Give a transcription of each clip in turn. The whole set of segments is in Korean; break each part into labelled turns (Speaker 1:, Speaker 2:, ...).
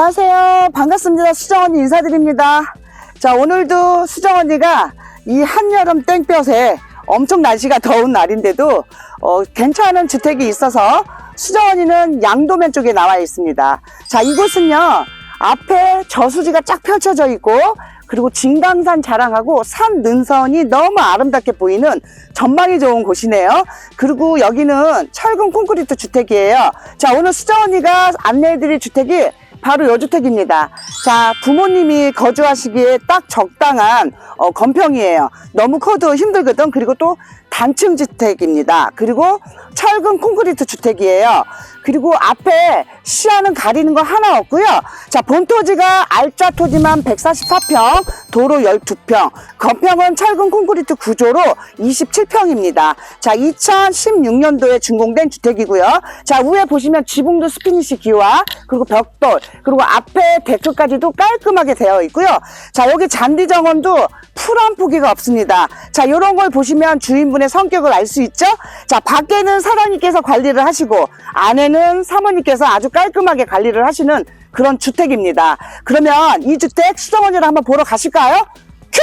Speaker 1: 안녕하세요. 반갑습니다. 수정 언니 인사드립니다. 자, 오늘도 수정 언니가 이 한여름 땡볕에 엄청 날씨가 더운 날인데도 어, 괜찮은 주택이 있어서 수정 언니는 양도면 쪽에 나와 있습니다. 자, 이곳은요. 앞에 저수지가 쫙 펼쳐져 있고 그리고 진강산 자랑하고 산 능선이 너무 아름답게 보이는 전망이 좋은 곳이네요. 그리고 여기는 철근 콘크리트 주택이에요. 자, 오늘 수정 언니가 안내해드릴 주택이 바로 요 주택입니다. 자, 부모님이 거주하시기에 딱 적당한 어, 건평이에요. 너무 커도 힘들거든. 그리고 또 단층 주택입니다. 그리고 철근 콘크리트 주택이에요. 그리고 앞에 시야는 가리는 거 하나 없고요. 자, 본토지가 알짜 토지만 144평, 도로 12평, 건평은 철근 콘크리트 구조로 27평입니다. 자, 2016년도에 준공된 주택이고요. 자, 위에 보시면 지붕도 스피니시 기와 그리고 벽돌, 그리고 앞에 데크까지도 깔끔하게 되어 있고요. 자, 여기 잔디 정원도 풀한 포기가 없습니다. 자, 이런 걸 보시면 주인분의 성격을 알 수 있죠? 자, 밖에는 사장님께서 관리를 하시고 안에는 사모님께서 아주 깔끔하게 관리를 하시는 그런 주택입니다. 그러면 이 주택 수정원이를 한번 보러 가실까요? 큐!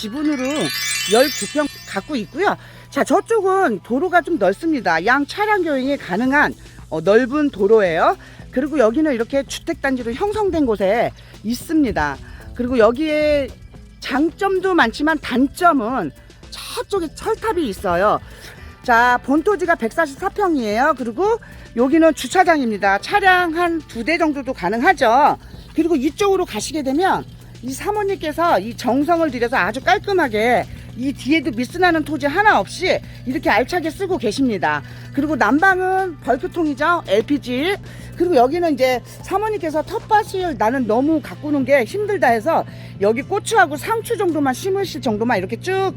Speaker 1: 지분으로 12평 갖고 있고요. 자, 저쪽은 도로가 좀 넓습니다. 양 차량 교행이 가능한 어, 넓은 도로예요. 그리고 여기는 이렇게 주택단지로 형성된 곳에 있습니다. 그리고 여기에 장점도 많지만 단점은 저쪽에 철탑이 있어요. 자, 본토지가 144평이에요. 그리고 여기는 주차장입니다. 차량 한 두 대 정도도 가능하죠. 그리고 이쪽으로 가시게 되면 이 사모님께서 이 정성을 들여서 아주 깔끔하게 이 뒤에도 미스나는 토지 하나 없이 이렇게 알차게 쓰고 계십니다. 그리고 난방은 벌크통이죠. LPG. 그리고 여기는 이제 사모님께서 텃밭을 나는 너무 가꾸는 게 힘들다 해서 여기 고추하고 상추 정도만 심으실 정도만 이렇게 쭉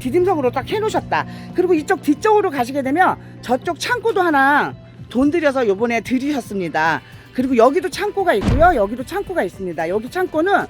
Speaker 1: 디딤석으로 딱 해놓으셨다. 그리고 이쪽 뒤쪽으로 가시게 되면 저쪽 창고도 하나 돈 들여서 요번에 들이셨습니다. 그리고 여기도 창고가 있고요. 여기도 창고가 있습니다. 여기 창고는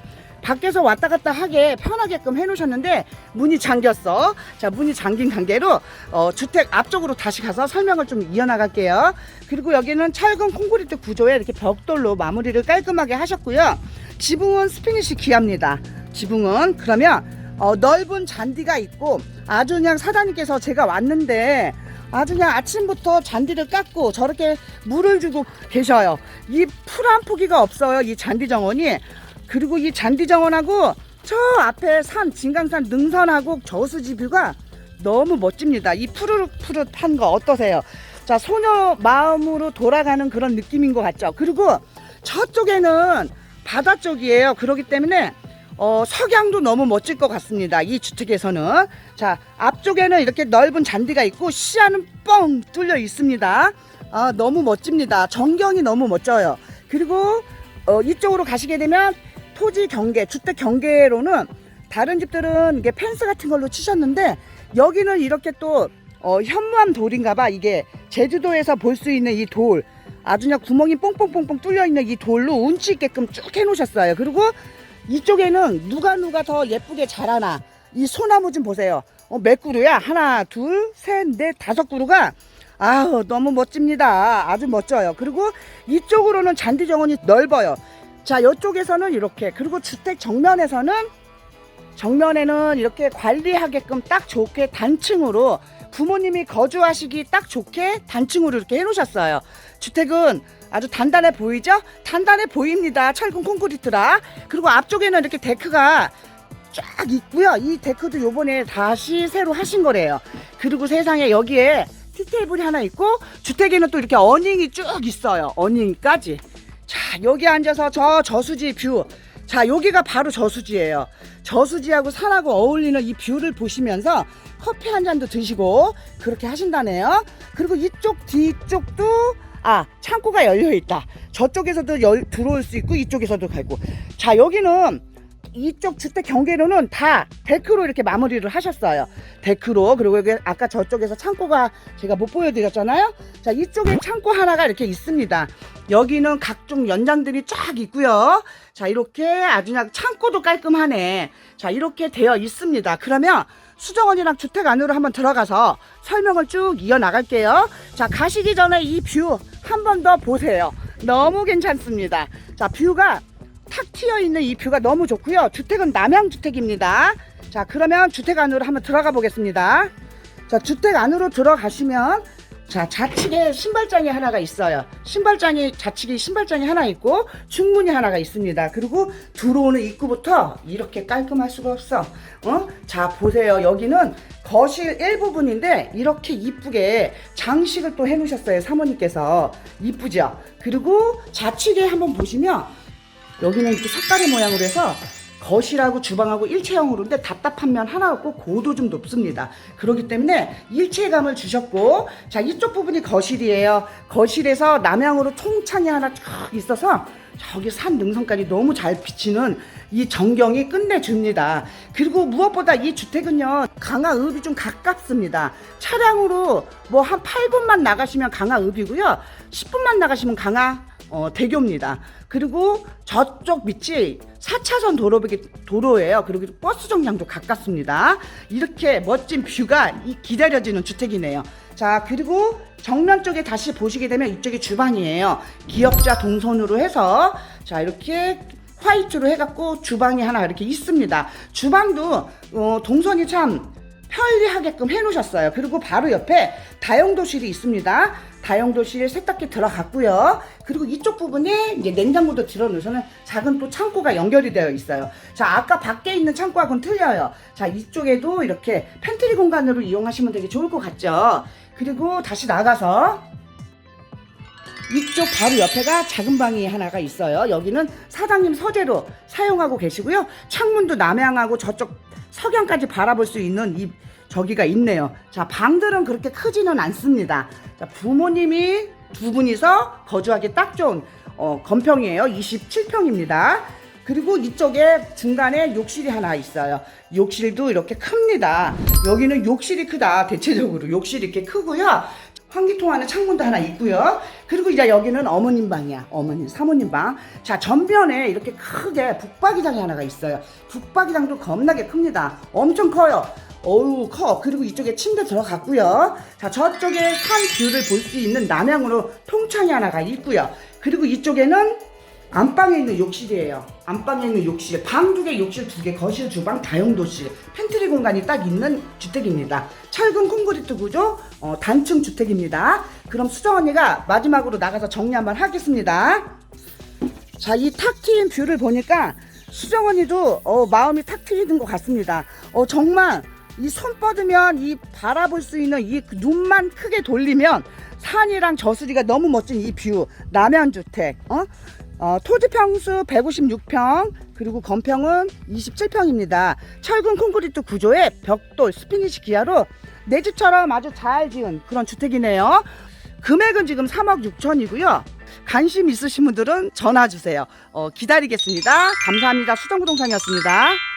Speaker 1: 밖에서 왔다 갔다 하게 편하게끔 해놓으셨는데 문이 잠겼어. 자, 문이 잠긴 관계로 어, 주택 앞쪽으로 다시 가서 설명을 좀 이어나갈게요. 그리고 여기는 철근 콘크리트 구조에 이렇게 벽돌로 마무리를 깔끔하게 하셨고요. 지붕은 스피니시 기합니다. 지붕은 그러면 어, 넓은 잔디가 있고 아주 그냥 사장님께서 제가 왔는데 아주 그냥 아침부터 잔디를 깎고 저렇게 물을 주고 계셔요. 이 풀 한 포기가 없어요. 이 잔디 정원이. 그리고 이 잔디 정원하고 저 앞에 산 진강산 능선하고 저수지 뷰가 너무 멋집니다. 이 푸르륵푸릇한 거 어떠세요? 자, 소녀 마음으로 돌아가는 그런 느낌인 것 같죠? 그리고 저쪽에는 바다 쪽이에요. 그렇기 때문에 어, 석양도 너무 멋질 것 같습니다. 이 주택에서는. 자, 앞쪽에는 이렇게 넓은 잔디가 있고 시야는 뻥 뚫려 있습니다. 아, 너무 멋집니다. 전경이 너무 멋져요. 그리고 어, 이쪽으로 가시게 되면 토지 경계, 주택 경계로는 다른 집들은 이게 펜스 같은 걸로 치셨는데 여기는 이렇게 또 어, 현무암 돌인가 봐. 이게 제주도에서 볼 수 있는 이 돌. 아주 그냥 구멍이 뽕뽕뽕뽕 뚫려 있는 이 돌로 운치 있게끔 쭉 해놓으셨어요. 그리고 이쪽에는 누가 누가 더 예쁘게 자라나 이 소나무 좀 보세요. 어, 몇 그루야? 하나, 둘, 셋, 넷, 다섯 그루가 아우 너무 멋집니다. 아주 멋져요. 그리고 이쪽으로는 잔디 정원이 넓어요. 자, 이쪽에서는 이렇게 그리고 주택 정면에서는 정면에는 이렇게 관리하게끔 딱 좋게 단층으로 부모님이 거주하시기 딱 좋게 단층으로 이렇게 해놓으셨어요. 주택은 아주 단단해 보이죠? 단단해 보입니다. 철근 콘크리트라. 그리고 앞쪽에는 이렇게 데크가 쫙 있고요. 이 데크도 요번에 다시 새로 하신 거래요. 그리고 세상에 여기에 티테이블이 하나 있고 주택에는 또 이렇게 어닝이 쭉 있어요. 어닝까지. 자, 여기 앉아서 저 저수지 뷰. 자, 여기가 바로 저수지예요. 저수지하고 산하고 어울리는 이 뷰를 보시면서 커피 한 잔도 드시고 그렇게 하신다네요. 그리고 이쪽 뒤쪽도 아 창고가 열려 있다. 저쪽에서도 열, 들어올 수 있고 이쪽에서도 가고. 자 여기는 이쪽 주택 경계로는 다 데크로 이렇게 마무리를 하셨어요. 데크로 그리고 여기 아까 저쪽에서 창고가 제가 못 보여드렸잖아요. 자 이쪽에 창고 하나가 이렇게 있습니다. 여기는 각종 연장들이 쫙 있고요. 자 이렇게 아주 그냥 창고도 깔끔하네. 자 이렇게 되어 있습니다. 그러면 수정원이랑 주택 안으로 한번 들어가서 설명을 쭉 이어 나갈게요. 자 가시기 전에 이 뷰 한 번 더 보세요. 너무 괜찮습니다. 자 뷰가 탁 트여 있는 이 뷰가 너무 좋고요. 주택은 남양 주택입니다. 자, 그러면 주택 안으로 한번 들어가 보겠습니다. 자, 주택 안으로 들어가시면 자, 좌측에 신발장이 하나가 있어요. 신발장이 좌측에 신발장이 하나 있고 중문이 하나가 있습니다. 그리고 들어오는 입구부터 이렇게 깔끔할 수가 없어. 어? 자, 보세요. 여기는 거실 일부분인데 이렇게 이쁘게 장식을 또 해놓으셨어요. 사모님께서 이쁘죠? 그리고 좌측에 한번 보시면 여기는 이렇게 색깔의 모양으로 해서 거실하고 주방하고 일체형으로인데 답답한 면 하나 없고 고도 좀 높습니다. 그렇기 때문에 일체감을 주셨고 자 이쪽 부분이 거실이에요. 거실에서 남향으로 통창이 하나 쫙 있어서 저기 산 능선까지 너무 잘 비치는 이 전경이 끝내줍니다. 그리고 무엇보다 이 주택은요 강화읍이 좀 가깝습니다. 차량으로 뭐 한 8분만 나가시면 강화읍이고요. 10분만 나가시면 강화 어, 대교입니다. 그리고 저쪽 밑이 4차선 도로, 도로예요. 그리고 버스 정량도 가깝습니다. 이렇게 멋진 뷰가 이 기다려지는 주택이네요. 자, 그리고 정면 쪽에 다시 보시게 되면 이쪽이 주방이에요. 기역자 동선으로 해서 자, 이렇게 화이트로 해갖고 주방이 하나 이렇게 있습니다. 주방도 어, 동선이 참 편리하게끔 해놓으셨어요. 그리고 바로 옆에 다용도실이 있습니다. 다용도실 세탁기 들어갔고요. 그리고 이쪽 부분에 이제 냉장고도 들어놓으서는 작은 또 창고가 연결이 되어 있어요. 자, 아까 밖에 있는 창고하고는 틀려요. 자, 이쪽에도 이렇게 팬트리 공간으로 이용하시면 되게 좋을 것 같죠. 그리고 다시 나가서 이쪽 바로 옆에가 작은 방이 하나가 있어요. 여기는 사장님 서재로 사용하고 계시고요. 창문도 남향하고 저쪽 석양까지 바라볼 수 있는 이 저기가 있네요. 자, 방들은 그렇게 크지는 않습니다. 자, 부모님이 두 분이서 거주하기 딱 좋은 어, 건평이에요. 27평입니다. 그리고 이쪽에 중간에 욕실이 하나 있어요. 욕실도 이렇게 큽니다. 여기는 욕실이 크다. 대체적으로 욕실이 이렇게 크고요. 환기통하는 창문도 하나 있고요. 그리고 이제 여기는 어머님 방이야. 어머님, 사모님 방. 자, 전면에 이렇게 크게 북박이장이 하나가 있어요. 북박이장도 겁나게 큽니다. 엄청 커요. 어우, 커. 그리고 이쪽에 침대 들어갔고요. 자, 저쪽에 산 뷰를 볼 수 있는 남향으로 통창이 하나가 있고요. 그리고 이쪽에는 안방에 있는 욕실이에요. 안방에 있는 욕실. 방 두 개, 욕실 두 개, 거실, 주방, 다용도실. 팬트리 공간이 딱 있는 주택입니다. 철근 콘크리트 구조, 어, 단층 주택입니다. 그럼 수정 언니가 마지막으로 나가서 정리 한번 하겠습니다. 자, 이 탁 트인 뷰를 보니까 수정 언니도 어, 마음이 탁 트이는 것 같습니다. 어, 정말 이 손 뻗으면 이 바라볼 수 있는 이 눈만 크게 돌리면 산이랑 저수지가 너무 멋진 이 뷰. 남양주택. 어? 어, 토지 평수 156평 그리고 건평은 27평입니다. 철근 콘크리트 구조의 벽돌 스피니시 기아로 내 집처럼 아주 잘 지은 그런 주택이네요. 금액은 지금 3억 6천이고요. 관심 있으신 분들은 전화 주세요. 어, 기다리겠습니다. 감사합니다. 수정부동산이었습니다.